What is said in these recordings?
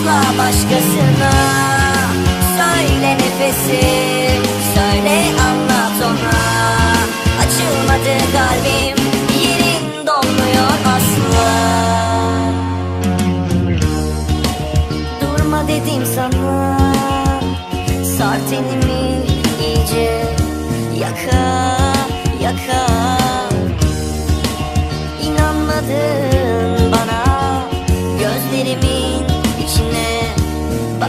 asla başkasına. Söyle nefesim söyle anlat ona. Açılmadı kalbim yerin dolmuyor asla. Durma dedim sana. Sar tenimi iyice. Yaka yaka. İnanmadın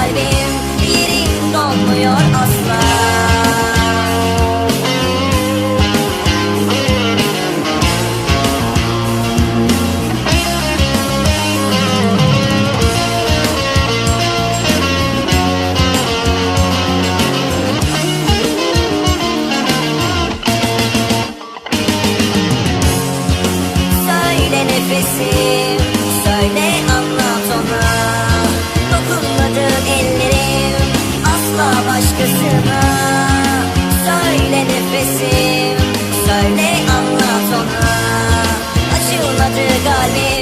kalbim yerin dolmuyor asla. Söyle anlat ona. Acımadı kalbim